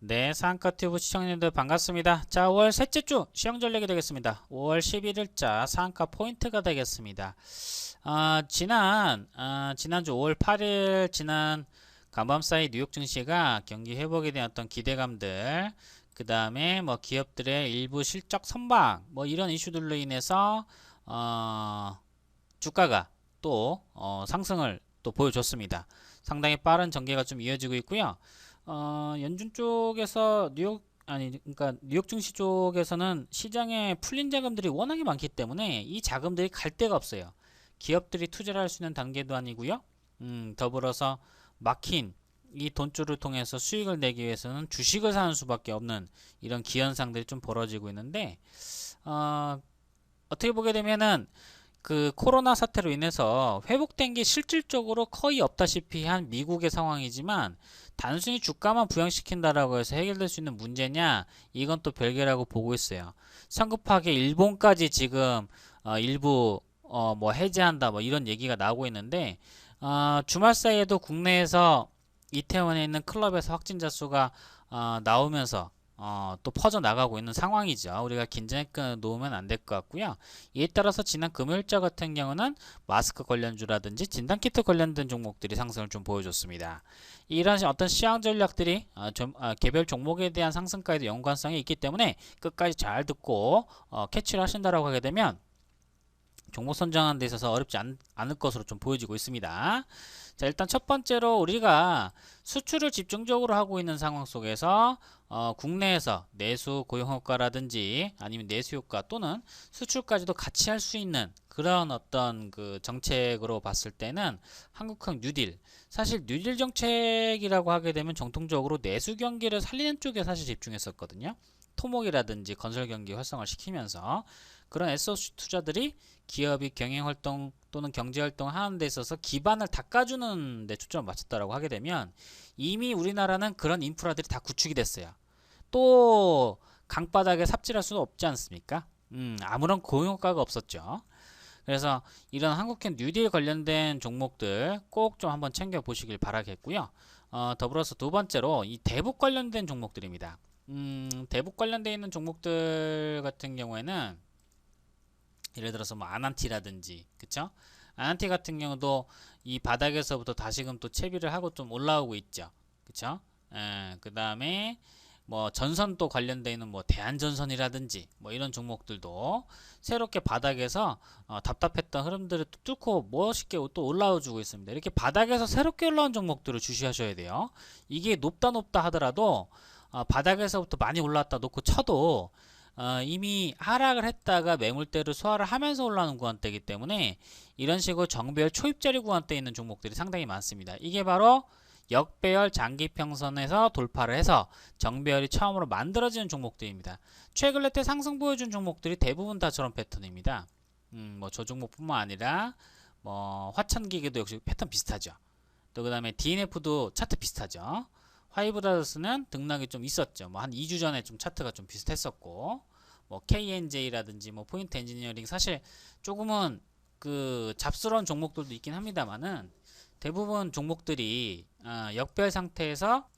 네, 상가튜브 시청자님들 반갑습니다. 자, 5월 셋째 주 시험 전략이 되겠습니다. 5월 11일자 상가 포인트가 되겠습니다. 아, 지난 아, 지난주 5월 8일 지난 간밤사이 뉴욕 증시가 경기 회복에 대한 어떤 기대감들 그 다음에 뭐 기업들의 일부 실적 선방 뭐 이런 이슈들로 인해서 어, 주가가 또 어, 상승을 또 보여줬습니다. 상당히 빠른 전개가 좀 이어지고 있고요. 어, 연준 쪽에서 뉴욕 아니 그러니까 뉴욕 증시 쪽에서는 시장에 풀린 자금들이 워낙에 많기 때문에 이 자금들이 갈 데가 없어요. 기업들이 투자를 할 수 있는 단계도 아니고요. 음, 더불어서 막힌 이 돈줄을 통해서 수익을 내기 위해서는 주식을 사는 수밖에 없는 이런 기현상들이 좀 벌어지고 있는데 어, 어떻게 보게 되면은 그 코로나 사태로 인해서 회복된 게 실질적으로 거의 없다시피 한 미국의 상황이지만 단순히 주가만 부양시킨다라고 해서 해결될 수 있는 문제냐 이건 또 별개라고 보고 있어요. 성급하게 일본까지 지금 어, 일부 어, 뭐 해제한다 뭐 이런 얘기가 나오고 있는데 어, 주말 사이에도 국내에서 이태원에 있는 클럽에서 확진자 수가 어, 나오면서 어, 또 퍼져 나가고 있는 상황이죠. 우리가 긴장의 끈을 놓으면 안 될 것 같고요. 이에 따라서 지난 금요일자 같은 경우는 마스크 관련주라든지 진단키트 관련된 종목들이 상승을 좀 보여줬습니다. 이런 어떤 시황 전략들이 어, 좀, 어, 개별 종목에 대한 상승까지도 연관성이 있기 때문에 끝까지 잘 듣고 어, 캐치를 하신다라고 하게 되면 종목 선정하는 데 있어서 어렵지 않, 않을 것으로 좀 보여지고 있습니다. 자, 일단 첫 번째로 우리가 수출을 집중적으로 하고 있는 상황 속에서 어, 국내에서 내수 고용 효과라든지 아니면 내수 효과 또는 수출까지도 같이 할 수 있는 그런 어떤 그 정책으로 봤을 때는 한국형 뉴딜 사실 뉴딜 정책이라고 하게 되면 정통적으로 내수 경기를 살리는 쪽에 사실 집중했었거든요. 토목이라든지 건설 경기 활성화를 시키면서 그런 SOC 투자들이 기업이 경영 활동 또는 경제 활동을 하는 데 있어서 기반을 닦아주는 데 초점을 맞췄다라고 하게 되면 이미 우리나라는 그런 인프라들이 다 구축이 됐어요. 또 강바닥에 삽질할 수는 없지 않습니까? 음, 아무런 고용효과가 없었죠. 그래서 이런 한국형 뉴딜 관련된 종목들 꼭 좀 한번 챙겨 보시길 바라겠고요. 어, 더불어서 두 번째로 이 대북 관련된 종목들입니다. 음, 대북 관련돼 있는 종목들 같은 경우에는 예를 들어서 뭐 아난티라든지 그쵸? 아난티 같은 경우도 이 바닥에서부터 다시금 또 채비를 하고 좀 올라오고 있죠. 그쵸? 예, 그 다음에 뭐 전선도 관련돼 있는 뭐 대한전선이라든지 뭐 이런 종목들도 새롭게 바닥에서 어, 답답했던 흐름들을 또 뚫고 멋있게 또 올라와주고 있습니다. 이렇게 바닥에서 새롭게 올라온 종목들을 주시하셔야 돼요. 이게 높다 높다 하더라도 어, 바닥에서부터 많이 올라왔다 놓고 쳐도 어, 이미 하락을 했다가 매물대를 소화를 하면서 올라오는 구간대이기 때문에 이런 식으로 정배열 초입자리 구간대에 있는 종목들이 상당히 많습니다. 이게 바로 역배열 장기평선에서 돌파를 해서 정배열이 처음으로 만들어지는 종목들입니다. 최근에 때 상승 보여준 종목들이 대부분 다 저런 패턴입니다. 음, 뭐 저 종목뿐만 아니라 뭐 화천기계도 역시 패턴 비슷하죠. 또 그 다음에 DNF도 차트 비슷하죠. 화이브라더스는 등락이 좀 있었죠. 뭐 한 2주 전에 좀 차트가 좀 비슷했었고 뭐 KNJ라든지 뭐 포인트 엔지니어링 사실 조금은 그 잡스러운 종목들도 있긴 합니다만은 대부분 종목들이 어, 역별 상태에서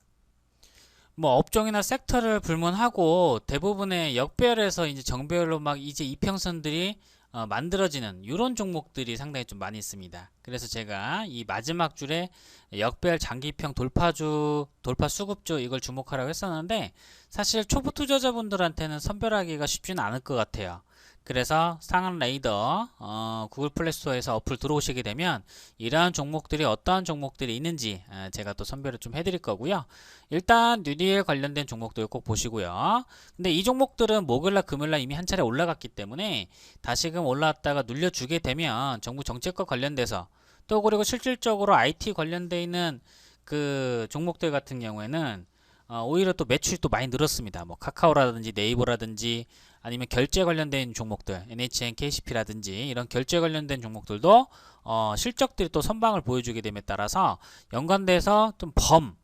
뭐 업종이나 섹터를 불문하고 대부분의 역별에서 이제 정배열로 막 이제 이평선들이 어, 만들어지는 이런 종목들이 상당히 좀 많이 있습니다. 그래서 제가 이 마지막 줄에 역별 장기평 돌파주, 돌파 수급주 이걸 주목하라고 했었는데 사실 초보 투자자분들한테는 선별하기가 쉽지는 않을 것 같아요. 그래서 상한 레이더 어, 구글 플레이 스토어에서 어플 들어오시게 되면 이러한 종목들이 어떠한 종목들이 있는지 에, 제가 또 선별을 좀 해드릴 거고요. 일단 뉴딜 관련된 종목들 꼭 보시고요. 근데 이 종목들은 목요일날 금요일날 이미 한 차례 올라갔기 때문에 다시금 올라왔다가 눌려주게 되면 정부 정책과 관련돼서 또 그리고 실질적으로 IT 관련돼 있는 그 종목들 같은 경우에는 어, 오히려 또 매출이 또 많이 늘었습니다. 뭐 카카오라든지 네이버라든지 아니면 결제 관련된 종목들 NHN, KCP라든지 이런 결제 관련된 종목들도 어, 실적들이 또 선방을 보여주게 됨에 따라서 연관돼서 좀 범,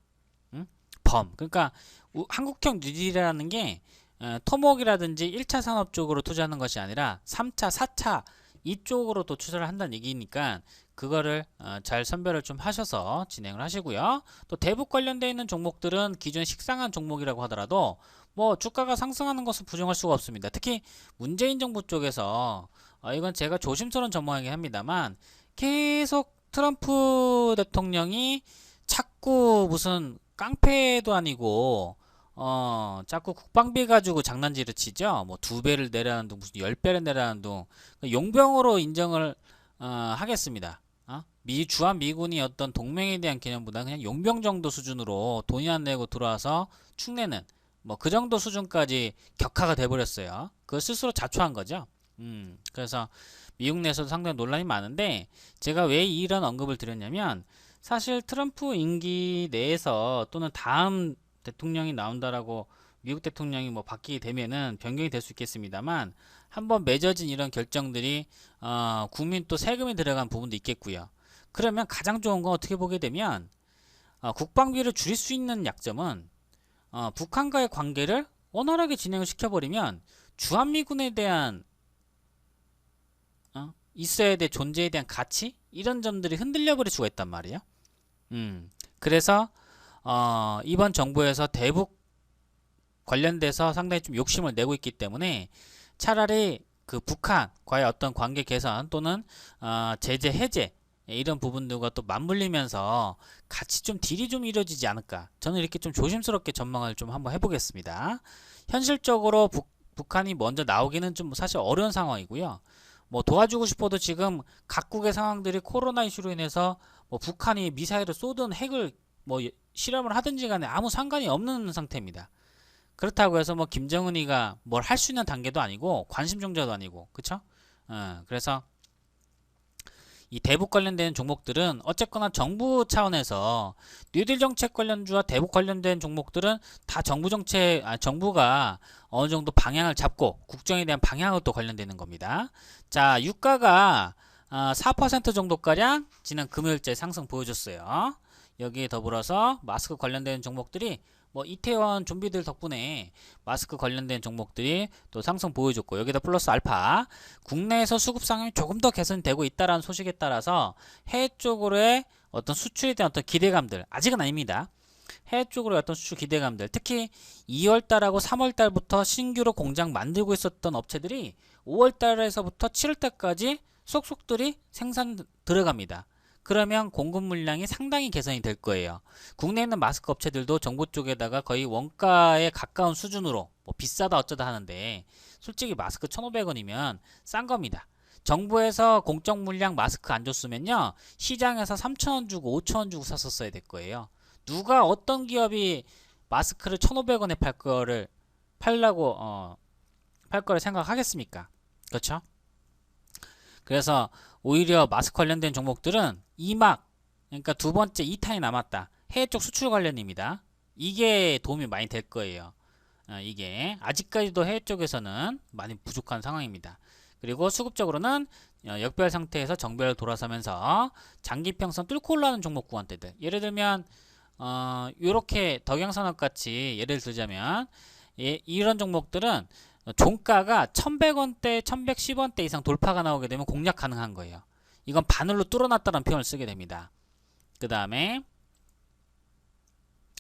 음? 범. 그러니까 우, 한국형 뉴딜이라는 게 어, 토목이라든지 1차 산업 쪽으로 투자하는 것이 아니라 3차, 4차 이쪽으로 또 투자를 한다는 얘기니까 그거를 어, 잘 선별을 좀 하셔서 진행을 하시고요. 또 대북 관련돼 있는 종목들은 기존에 식상한 종목이라고 하더라도 뭐 주가가 상승하는 것은 부정할 수가 없습니다. 특히 문재인 정부 쪽에서 어, 이건 제가 조심스러운 전망이긴 합니다만 계속 트럼프 대통령이 자꾸 무슨 깡패도 아니고 어 자꾸 국방비 가지고 장난질을 치죠. 뭐 두 배를 내라는 둥 무슨 열 배를 내라는 둥 용병으로 인정을 어, 하겠습니다. 어? 미 주한 미군이 어떤 동맹에 대한 개념보다 그냥 용병 정도 수준으로 돈이 안 내고 들어와서 축내는 뭐 그 정도 수준까지 격화가 돼 버렸어요. 그걸 스스로 자초한 거죠. 음, 그래서 미국 내에서도 상당히 논란이 많은데 제가 왜 이런 언급을 드렸냐면 사실 트럼프 임기 내에서 또는 다음 대통령이 나온다라고 미국 대통령이 뭐 바뀌게 되면은 변경이 될 수 있겠습니다만 한번 맺어진 이런 결정들이 어, 국민 또 세금이 들어간 부분도 있겠고요. 그러면 가장 좋은 건 어떻게 보게 되면 어, 국방비를 줄일 수 있는 약점은 어, 북한과의 관계를 원활하게 진행을 시켜버리면 주한미군에 대한 어, 있어야 될 존재에 대한 가치 이런 점들이 흔들려 버릴 수가 있단 말이에요. 음, 그래서 어, 이번 정부에서 대북 관련돼서 상당히 좀 욕심을 내고 있기 때문에 차라리 그 북한과의 어떤 관계 개선 또는 어, 제재 해제 이런 부분들과 또 맞물리면서 같이 좀 딜이 좀 이루어지지 않을까 저는 이렇게 좀 조심스럽게 전망을 좀 한번 해보겠습니다 현실적으로 북, 북한이 먼저 나오기는 좀 사실 어려운 상황이고요 뭐 도와주고 싶어도 지금 각국의 상황들이 코로나 이슈로 인해서 뭐 북한이 미사일을 쏘든 핵을 뭐 실험을 하든지 간에 아무 상관이 없는 상태입니다. 그렇다고 해서 뭐 김정은이가 뭘 할 수 있는 단계도 아니고 관심 종자도 아니고 그쵸? 어, 그래서 이 대북 관련된 종목들은 어쨌거나 정부 차원에서 뉴딜 정책 관련주와 대북 관련된 종목들은 다 정부 정책 아, 정부가 어느 정도 방향을 잡고 국정에 대한 방향을 또 관련되는 겁니다. 자 유가가 아, 4% 정도가량 지난 금요일째 상승 보여줬어요. 여기에 더불어서 마스크 관련된 종목들이 뭐 이태원 좀비들 덕분에 마스크 관련된 종목들이 또 상승 보여줬고 여기다 플러스 알파 국내에서 수급 상황이 조금 더 개선되고 있다라는 소식에 따라서 해외 쪽으로의 어떤 수출에 대한 어떤 기대감들 아직은 아닙니다. 해외 쪽으로의 어떤 수출 기대감들 특히 2월달하고 3월달부터 신규로 공장 만들고 있었던 업체들이 5월달에서부터 7월달까지 속속들이 생산 들어갑니다. 그러면 공급 물량이 상당히 개선이 될 거예요. 국내에 있는 마스크 업체들도 정부 쪽에다가 거의 원가에 가까운 수준으로 뭐 비싸다 어쩌다 하는데 솔직히 마스크 1,500원이면 싼 겁니다. 정부에서 공적 물량 마스크 안 줬으면요. 시장에서 3,000원 주고 5,000원 주고 샀었어야 될 거예요. 누가 어떤 기업이 마스크를 1,500원에 팔 거를 팔라고 어, 팔 거를 생각하겠습니까? 그렇죠? 그래서 오히려 마스크 관련된 종목들은 2막 그러니까 두 번째 2탄이 남았다. 해외 쪽 수출 관련입니다. 이게 도움이 많이 될 거예요. 어, 이게 아직까지도 해외 쪽에서는 많이 부족한 상황입니다. 그리고 수급적으로는 어, 역별 상태에서 정배를 돌아서면서 장기평선 뚫고 올라가는 종목 구간대들 예를 들면 어, 요렇게 덕양산업 같이 예를 들자면 예, 이런 종목들은 종가가 1100원대, 1110원대 이상 돌파가 나오게 되면 공략 가능한 거예요. 이건 바늘로 뚫어놨다는 표현을 쓰게 됩니다. 그 다음에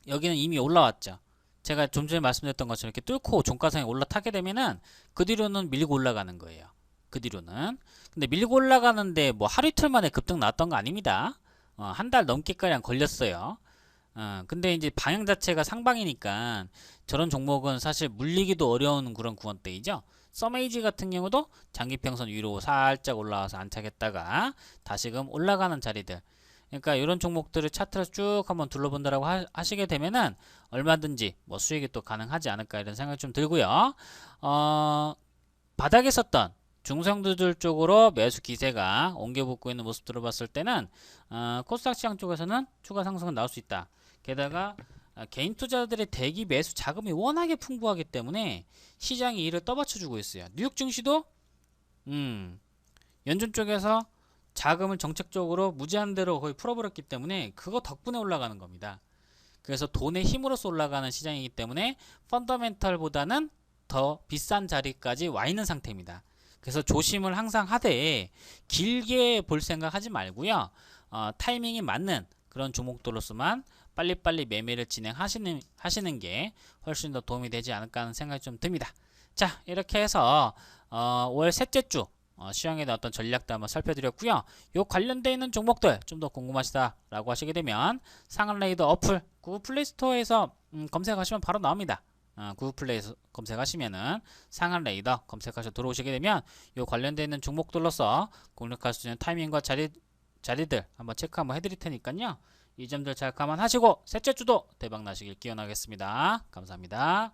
여기는 이미 올라왔죠. 제가 좀 전에 말씀드렸던 것처럼 이렇게 뚫고 종가상에 올라타게 되면은 그 뒤로는 밀고 올라가는 거예요. 그 뒤로는. 근데 밀고 올라가는데 뭐 하루 이틀 만에 급등 나왔던 거 아닙니다. 어, 한 달 넘게까지 걸렸어요. 어, 근데 이제 방향 자체가 상방이니까 저런 종목은 사실 물리기도 어려운 그런 구간대이죠. 서메이지 같은 경우도 장기평선 위로 살짝 올라와서 안착했다가 다시금 올라가는 자리들. 그러니까 이런 종목들을 차트를 쭉 한번 둘러본다라고 하, 시게 되면은 얼마든지 뭐 수익이 또 가능하지 않을까 이런 생각이 좀 들고요. 어, 바닥에 섰던 중성주들 쪽으로 매수 기세가 옮겨 붙고 있는 모습들을 봤을 때는 어, 코스닥 시장 쪽에서는 추가 상승은 나올 수 있다. 게다가 아, 개인 투자들의 대기 매수 자금이 워낙에 풍부하기 때문에 시장이 이를 떠받쳐주고 있어요. 뉴욕 증시도 음, 연준 쪽에서 자금을 정책적으로 무제한대로 거의 풀어버렸기 때문에 그거 덕분에 올라가는 겁니다. 그래서 돈의 힘으로써 올라가는 시장이기 때문에 펀더멘털보다는 더 비싼 자리까지 와 있는 상태입니다. 그래서 조심을 항상 하되 길게 볼 생각 하지 말고요. 어, 타이밍이 맞는 그런 종목들로서만 빨리빨리 매매를 진행하시는 하시는 게 훨씬 더 도움이 되지 않을까 하는 생각이 좀 듭니다. 자 이렇게 해서 어, 5월 셋째 주 어, 시황에 어떤 전략도 한번 살펴드렸고요. 요 관련되어 있는 종목들 좀 더 궁금하시다라고 하시게 되면 상한레이더 어플 구글 플레이스토어에서 음, 검색하시면 바로 나옵니다. 어, 구글 플레이에서 검색하시면은 상한 레이더 검색하셔 들어오시게 되면 요 관련되어 있는 종목들로서 공략할 수 있는 타이밍과 자리 자리들 한번 체크 한번 해드릴 테니까요. 이 점들 잘 감안하시고 셋째 주도 대박 나시길 기원하겠습니다. 감사합니다.